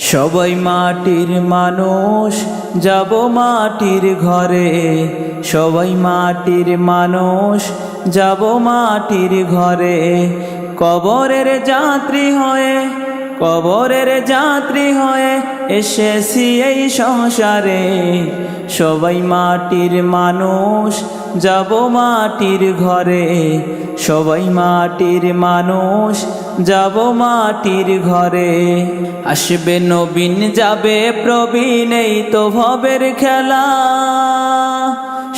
সবাই মাটির মানুষ, যাব মাটির ঘরে। সবাই মাটির মানুষ, যাব মাটির ঘরে। কবরের যাত্রী হয়ে কবরের যাত্রী হয়ে এসেছি এই সংসারে। সবাই মাটির মানুষ, যাব মাটির ঘরে। সবাই মাটির মানুষ, যাব মাটির ঘরে। আসবে নবীন, যাবে প্রবীণ, এই তো ভবের খেলা।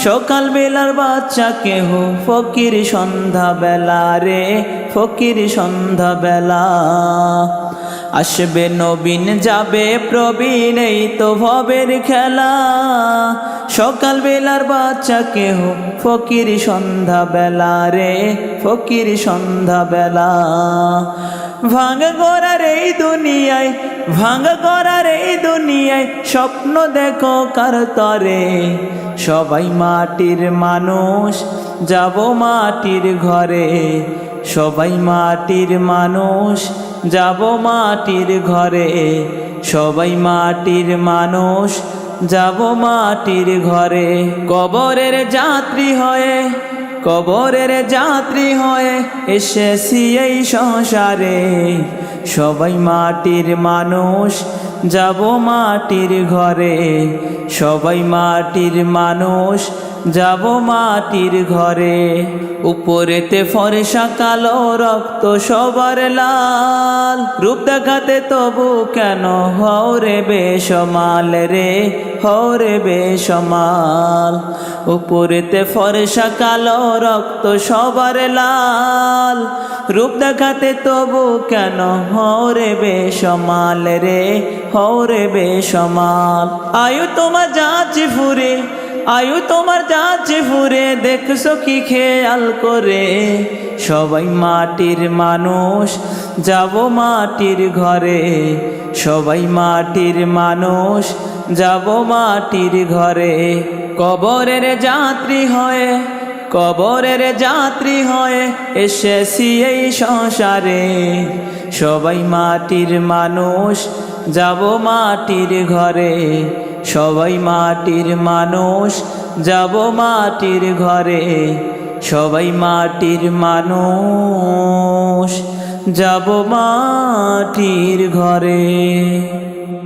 সকাল বেলার বাচ্চা কেহ ফকির সন্ধ্যা বেলা রে, ফকির সন্ধ্যা বেলা আসবে নবীন, যাবে প্রবীণ, এই তো ভবের খেলা। সকাল বেলার বাচ্চা কেহ ফকির সন্ধ্যা বেলা রে, ফকির সন্ধ্যা বেলা ভাঙ গড়ার এই দুনিয়ায়, ভাঙ গড়ার এই দুনিয়ায়, স্বপ্ন দেখো কার তরে। সবাই মাটির মানুষ, যাব মাটির ঘরে। সবাই মাটির মানুষ, যাব মাটির ঘরে। সবাই মাটির মানুষ, যাব মাটির ঘরে। কবরের যাত্রী হয়ে কবরের যাত্রী হয়ে এসেছি এই সংসারে। সবাই মাটির মানুষ, যাব মাটির ঘরে। সবাই মাটির মানুষ যাব মাটির ঘরে, উপরেতে ফরসা কালো রক্ত সবার লাল। রূপ দেখাতে তবু কেন হরে বেসমাল রে হরে বেসমাল উপরেতে ফরসা কালো রক্ত সবার লাল। রূপ দেখাতে তবু কেন হরে বেসমাল রে হরে বেসমাল আয়ু তোমার যাচ্ছি ফুরে আয়ু তোমার যাচ্ছে ফুরে দেখছ কি খেয়াল করে? সবাই মাটির মানুষ, যাব মাটির ঘরে। সবাই মাটির মানুষ, যাব মাটির ঘরে। কবরের যাত্রী হয়ে, কবরের যাত্রী হয়ে এসেছি এই সংসারে। সবাই মাটির মানুষ, যাব মাটির ঘরে। সবাই মাটির মানুষ যাব মাটির ঘরে। সবাই মাটির মানুষ যাব মাটির ঘরে।